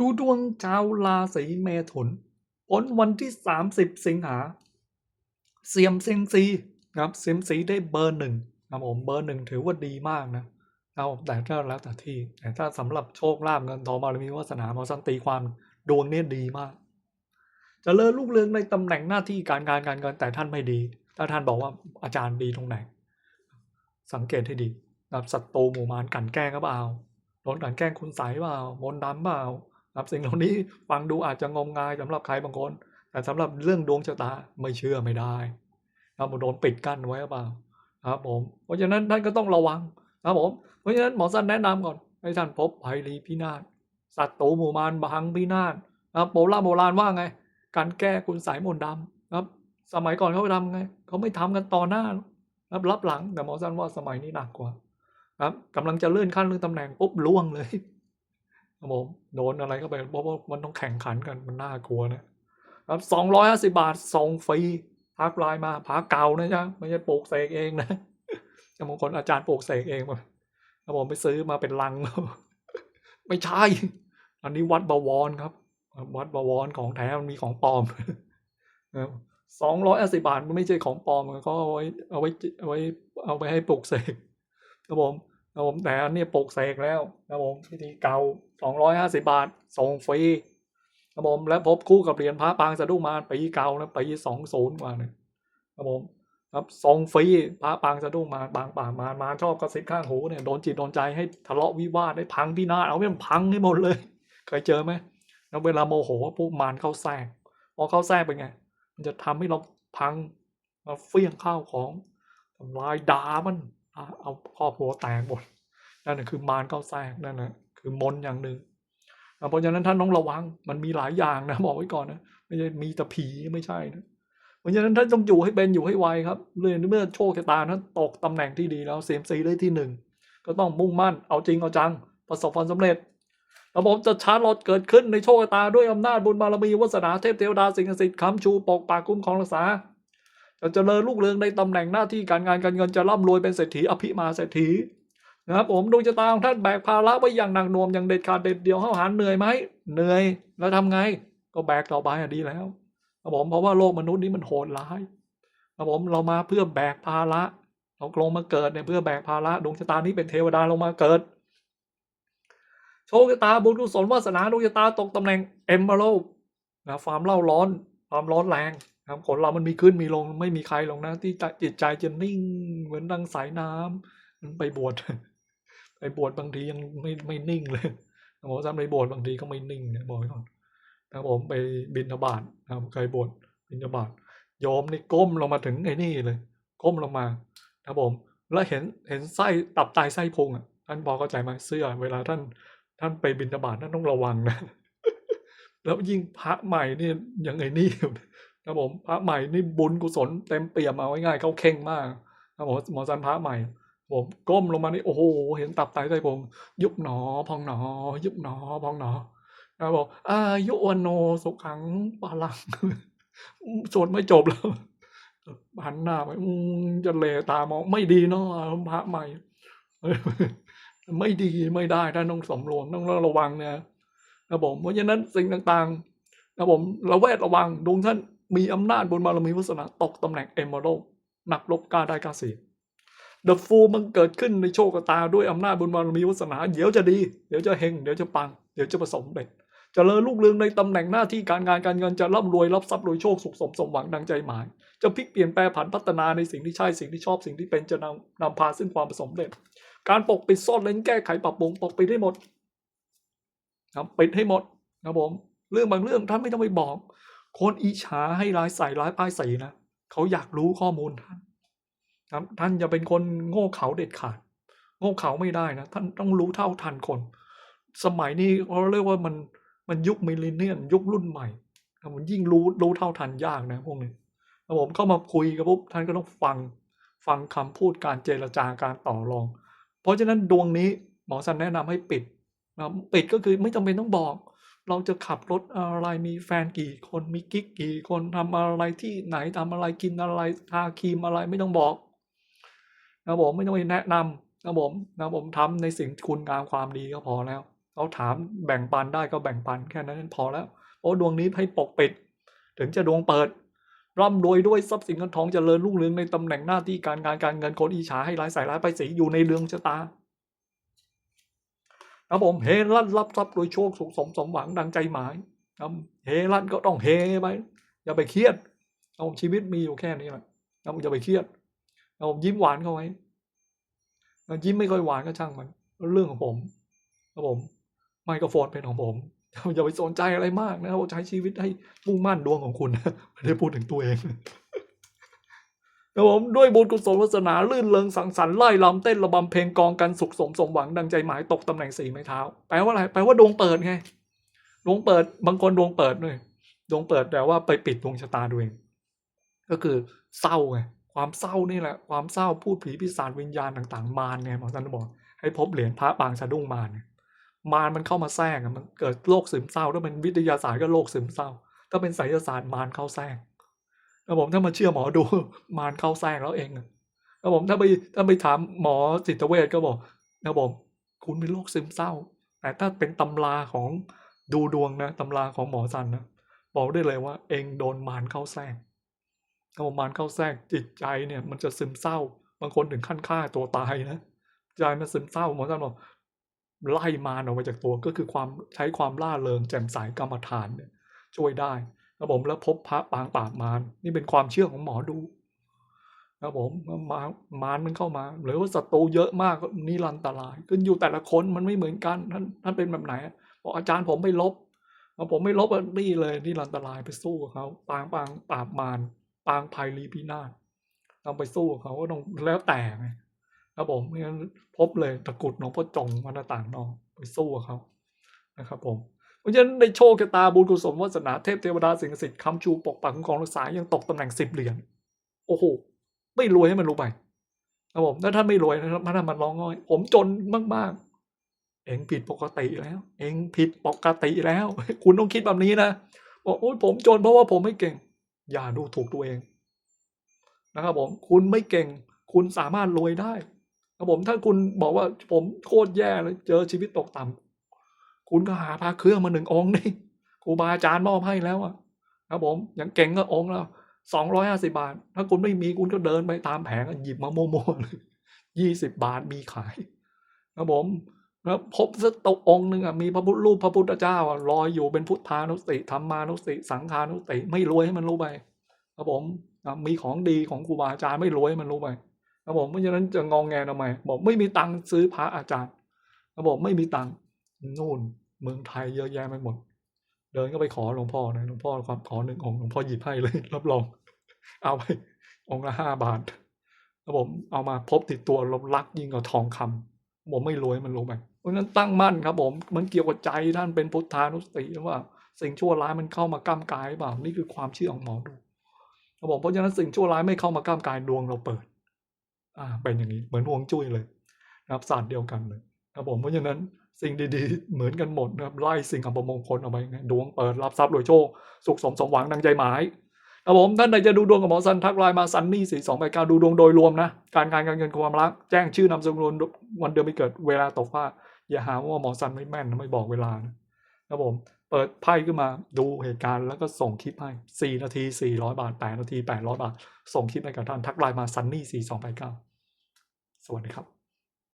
ดูดวงชาวราศีเมถุนผลวันที่ 30 สิงหาเซียมเซียงซีนะครับเซียมซีได้เบอร์หนึ่งนะผมเบอร์หนึ่งถือว่าดีมากนะเอาแต่ก็แล้วแต่ที่แต่ถ้าสำหรับโชคลาภเงินทองบารมีวาสนาหมอสันตีความดวงเนี่ยดีมากเจะเลิญลูกเรืองในตำแหน่งหน้าที่การงานการเงินแต่ท่านไม่ดี ถ้าท่านบอกว่าอาจารย์ดีตรงไหน สังเกตให้ดีนะครับศัตรูหมู่มารกันแกล้งก็เปล่าโดนกันแกล้งคุณใสยเปล่ามนต์ดำเปล่า ครับสิ่งเหล่านี้ฟังดูอาจจะงมงายสำหรับใครบางคน แต่สำหรับเรื่องดวงชะตาไม่เชื่อไม่ได้ครับโดนปิดกั้นไว้หรือเปล่าครับผมเพราะฉะนั้นท่านก็ต้องระวังครับผมเพราะฉะนั้นหมอสั้นแนะนำก่อนให้ท่านพบภัยรีพินาศสัตว์ตูหมู่มารบังพินาศครับโบราณโบราณว่าไง การแก้คุณสายมนต์ดำครับ สมัยก่อนเขาไปทำไงเขาไม่ทำกันต่อหน้ารับรับหลังแต่หมอสั้นว่าสมัยนี้หนักกว่า ครับกำลังจะเลื่อนขั้นเลื่อนตำแหน่งปุ๊บล่วงเลย ครับผมโดนอะไรเข้าไปเพราะว่ามันต้องแข่งขันกันมันน่ากลัวนะครับสองร้อยห้าสิบาทส่งฟรีพักลน์มาพักเก่านะจ๊ะไม่ใช่ปลูกเสกเองนะบางคนอาจารย์ปลูกเสกเองมาผมไปซื้อมาเป็นลัง ไม่ใช่ อันนี้วัดบวรครับ วัดบวรของแท้มันมีของปลอมสองร้อยสิบาทมันไม่ใช่ของปลอมเขาเอาไว้เอาไว้เอาไว้เอาไปให้ปลูกเสกครับผม ครับผมแต่อันนี้ปลูกเสกแล้วครับผมพิธีเก่าสองร้อยห้าสิบาทส่งฟรีครับผมและพบคู่กับเหรียญพระปางสะดุ้งมาปีเก่านะปีสองศูนย์มาเนี่ยครับผมครับส่งฟรีพระปางสะดุ้งมาบางป่ามามาชอบกระซิบข้างหูเนี่ยโดนจิตโดนใจให้ทะเลาะวิวาทให้พังพินาศเอาให้มันพังให้หมดเลย เคยเจอไหมแล้วเวลาโมโหพวกมารเข้าแทรกพอเข้าแทรกเป็นไง มันจะทำให้เราพังมาเฟี้ยงข้าวของทำลายด่ามัน เอาครอบครัวแตกหมดนั่นนะคือมารเข้าแทรกนั่นนะคือมนอย่างหนึ่งอะเพราะฉะนั้นท่านต้องระวังมันมีหลายอย่างนะบอกไว้ก่อนนะไม่ใช่มีแต่ผีไม่ใช่นะเพราะฉะนั้นท่านต้องอยู่ให้เป็นอยู่ให้ไวครับเลยเมื่อโชคชะตานั้นตกตำแหน่งที่ดีแล้วเซมซีได้ที่หนึ่งก็ต้องมุ่งมั่นเอาจริงเอาจัง ประสบความสำเร็จระบบจะชาร์ลอตเกิดขึ้นในโชคชะตาด้วยอำนาจบุญบารมีวาสนาเทพเทวดาสิ่งศักดิ์สิทธิ์คำชูปกปากคุ้มครองรักษา จะเจริญรุ่งเรืองในตำแหน่งหน้าที่การงานการเงินจะร่ำรวยเป็นเศรษฐีอภิมาเศรษฐีนะครับผมดวงชะตาของท่านแบกภาระไว้อย่างหนักหน่วงอย่างเด็ดขาดเด็ดเดียวเข้าหาเหนื่อยไหมเหนื่อยแล้วทำไงก็แบกต่อไปอดีแล้วครับผมเพราะว่าโลกมนุษย์นี้มันโหดร้ายครับผมเรามาเพื่อแบกภาระเราลงมาเกิดเนี่ยเพื่อแบกภาระดวงชะตานี้เป็นเทวดาลงมาเกิดโชคชะตาบุญกุศลวาสนาดวงชะตาตกตำแหน่งเอมเบโรนะความเล่าร้อนความร้อนแรง ครับคนเรามันมีขึ้นมีลงไม่มีใครลงนะ ที่จิตใจจะนิ่งเหมือนดังสายน้ำมันไปบวชไปบวชบางทียังไม่ไม่นิ่งเลยหมอซ้ำไปบวชบางทีก็ไม่นิ่งเนี่ยบอกไว้ก่อนนะผมไปบินทบาทนะครับเคยบวชบินทบาทโยมนี่ก้มลงมาถึงไอ้นี่เลย ก้มลงมานะผมแล้วเห็นเห็นไส้ตับไตไส้พุงอะท่านพอเข้าใจไหมเสื้อ เวลาท่านท่านไปบินทบาทท่านต้องระวังนะแล้วยิ่งพระใหม่นี่ยังไงนี่ ครับผมพระใหม่นี่บุญกุศลเต็มเปี่ยมเอาง่ายๆเขาเข่งมากครับผมหมอสันพระใหม่ ผมก้มลงมานี่โอ้โหเห็นตับไตไส้พุงยุบหนอพองหนอ ยุบหนอพองหนอนะบอกอายุวันโนสุขังปาลังสวดไม่จบแล้วหันหน้าไปอืมจะเลตามองไม่ดีเนาะพระใหม่ ไม่ดีไม่ได้ท่านต้องสำรวมต้องระวังนะนะผมเพราะฉะนั้นสิ่งต่างๆนะผมระแวดระวังดวงท่าน มีอำนาจบนบารมีวาสนาตกตำแหน่งเอมเบโรหนักลบกล้าได้กาเสียเดอะฟูมันเกิดขึ้นในโชคตาด้วยอำนาจบุญบารมีวาสนา เดี๋ยวจะดี เดี๋ยวจะเฮงเดี๋ยวจะปัง เดี๋ยวจะประสบผสำเร็จจเจริญรุ่งเรืองในตำแหน่งหน้าที่การงานการเงินจะร่ำรวยรับทรัพย์รวยโชคสุขสมสมหวังดังใจหมาย จะพลิกเปลี่ยนแปลผันพัฒนาในสิ่งที่ใช่สิ่งที่ชอบสิ่งที่เป็นจะนำนำพาซึ่งความประสบผสำเร็จการปกปิดซ่อนเร้นแก้ไขปรับปรุงปกปิดให้หมดครับปิดให้หมดนะผมเรื่องบางเรื่องท่านไม่ต้องไปบอก คนอิจฉาให้ร้ายใส่ร้ายป้ายสีนะเขาอยากรู้ข้อมูลท่านครับท่านอย่าเป็นคนโง่เขลาเด็ดขาด โง่เขลาไม่ได้นะ ท่านต้องรู้เท่าทันคน สมัยนี้เขาเรียกว่ามันมันยุคมิลเลนเนียนยุครุ่นใหม่ครับผมยิ่งรู้รู้เท่าทันยากนะพวกนี้ครับผมเข้ามาคุยกับปุ๊บท่านก็ต้องฟังฟังคำพูดการเจรจาการต่อรอง เพราะฉะนั้นดวงนี้หมอสันแนะนำให้ปิดนะปิดก็คือไม่จำเป็นต้องบอก เราจะขับรถอะไรมีแฟนกี่คนมีกิ๊กกี่คนทำอะไรที่ไหนทำอะไรกินอะไรทาครีมอะไรไม่ต้องบอกนะผมไม่ต้องไปแนะนำนะผมนะผมทำในสิ่งคุณงามความดีก็พอแล้วเขาถามแบ่งปันได้ก็แบ่งปันแค่นั้นพอแล้วเพราะดวงนี้ให้ปกปิด ถึงจะดวงเปิด ร่ำรวยด้วยทรัพย์สินเงินทองเจริญรุ่งเรืองในตำแหน่งหน้าที่การงานการเงินคนอิจฉาให้ร้ายใส่ร้ายไปสีอยู่ในเรืองชะตา ครับผมเฮลั่นรับทรัพย์โดยโชคสุขสมสมหวังดังใจหมายครับเฮลั่นก็ต้องเฮไปอย่าไปเครียดครับผมชีวิตมีอยู่แค่นี้แหละครับอย่าไปเครียดครับผมยิ้มหวานเข้าไว้ยิ้มไม่ค่อยหวานก็ช่างมัน เรื่องของผมครับผมไมโครโฟนเป็นของผมอย่าไปสนใจอะไรมากนะครับใช้ชีวิตให้มุ่งมั่นดวงของคุณไม่ได้พูดถึงตัวเอง ครับผมด้วยบุญกุศลวาสนาลื่นเริงสังสรรค์ไล่ลำเต้นระบำเพลงกองกันสุขสมสมหวังดังใจหมายตกตำแหน่งสี่ไม้เท้าแปลว่าอะไรแปลว่าดวงเปิดไงดวงเปิดบางคนดวงเปิดด้วยดวงเปิดแต่ว่าไปปิดดวงชะตาตัวเองก็คือเศร้าไงความเศร้านี่แหละความเศร้าพูดผีปีศาจวิญญาณต่างๆ มารไงหมอท่านบอกให้พบเหรียญพระปางสะดุ้งมารมารมันเข้ามาแทรกมันเกิดโรคซึมเศร้าถ้าเป็นวิทยาศาสตร์ก็โรคซึมเศร้า ถ้าเป็นไสยศาสตร์มารเข้าแทรก แล้วผมถ้ามาเชื่อหมอดูมารเข้าแทรกแล้วเองอะแล้วผมถ้าไปถ้าไปถามหมอจิตเวชก็บอกนะผมคุณเป็นโรคซึมเศร้า แต่ถ้าเป็นตำราของดูดวงนะตำราของหมอสันนะบอกได้เลยว่า เองโดนมารเข้าแทรกถ้ามารเข้าแทรกจิตใจเนี่ยมันจะซึมเศร้า บางคนถึงขั้นฆ่าตัวตายนะใจมันซึมเศร้าหมอสันบอกไล่มารออกมาจากตัวก็คือความใช้ความล่าเริงแจ่มใสกรรมฐานเนี่ยช่วยได้ ครับผมแล้วพบพระปางปาบมารนี่เป็นความเชื่อของหมอดูครับผมมามารมันเข้ามา หรือว่าศัตรูเยอะมากก็นิรันตรายขึ้นอยู่แต่ละคนมันไม่เหมือนกันท่านท่านเป็นแบบไหนบอกอาจารย์ผมไม่ลบผมไม่ลบนี่เลยนิรันตรายไปสู้กับเขาปางปางปราบมารปางภัยรีพินาศต้องไปสู้กับเขาก็ต้องแล้วแต่ไงครับผมงั้นพบเลยตะกุดหนองพ่อจงมาหน้าต่างนอกไปสู้กับเขานะครับผม เพราะฉะนั้นในโชคชะตาบุญกุศลวาสนาเทพเทวดาสิ่งศักดิ์สิทธิ์คำชูปกปักคุ้มครองรักษายังตกตำแหน่งสิบเหรียญโอ้โหไม่รวยให้มันรู้ไปครับผมถ้าท่านไม่รวยนะครับท่านมันร้องง่อย ผมจนมากๆ เองผิดปกติแล้ว เองผิดปกติแล้ว คุณต้องคิดแบบนี้นะบอกโอ้ยผมจนเพราะว่าผมไม่เก่ง อย่าดูถูกตัวเองนะครับผมคุณไม่เก่ง คุณสามารถรวยได้ครับผมถ้าคุณบอกว่าผมโคตรแย่เลยเจอชีวิตตกต่ำ คุณก็หาพระเครื่องมาหนึ่งองค์นี่ครูบาอาจารย์มอบให้แล้วอะครับผมอย่างเก่งก็องค์ละสองร้อยห้าสิบาท ถ้าคุณไม่มีคุณก็เดินไปตามแผงหยิบมาโม่ๆเลยยี่สิบบาทมีขายครับผมแล้วพบสักตกองหนึ่งอะมีพระพุทธรูปพระพุทธเจ้าอะลอยอยู่เป็นพุทธานุสติธรรมานุสติ สังฆานุสติ ไม่รวยให้มันรู้ไปครับผมมีของดีของครูบาอาจารย์ไม่รวยให้มันรู้ไปครับผมเพราะฉะนั้นจะงองแงทำไมบอกไม่มีตังค์ซื้อพระอาจารย์ครับผมไม่มีตังค์นู่น เมืองไทยเยอะแยะไปหมด เดินก็ไปขอหลวงพ่อนะหลวงพ่อความขอหนึ่งองค์หลวงพ่อหยิบให้เลย รับรอง เอาไปองค์ละห้าบาทแล้วผมเอามาพบติดตัวลบลักยิ่งกว่าทองคำผมไม่รวยมันลงไปเพราะนั้นตั้งมั่นครับ ผมมันเกี่ยวกับใจท่านเป็นพุทธานุสติว่า สิ่งชั่วร้ายมันเข้ามาก้ามกายเปล่านี่คือความเชื่อของหมอดูครับผมเพราะฉะนั้นสิ่งชั่วร้ายไม่เข้ามาก้ามกายดวงเราเปิด อ่าเป็นอย่างนี้เหมือนห่วงจุ้ยเลยนะครับศาสตร์เดียวกันเลยครับผมเพราะฉะนั้นสิ่งดีๆ เหมือนกันหมดนะครับไล่สิ่งอัปมงคลออกไปไงดวงเปิดรับทรัพย์โดยโชค สุขสมสมหวังดังใจหมายครับผมท่านใดจะดูดวงกับหมอสันทักไลน์มาซันนี่สี่สองไปการดูดวงโดยรวมนะ การงานการเงินความรัก แจ้งชื่อนามสกุลวันเดือนไม่เกิดเวลาตกผ้า อย่าหาว่าหมอสันไม่แม่นไม่บอกเวลานะครับผมเปิดไพ่ขึ้นมาดูเหตุการณ์แล้วก็ส่งคลิปให้สี่นาทีสี่ร้อยบาทแปดนาทีแปดร้อยบาท ส่งคลิปให้กับท่านทักไลน์มาซันนี่สี่สองไปเก้าสวัสดีครับ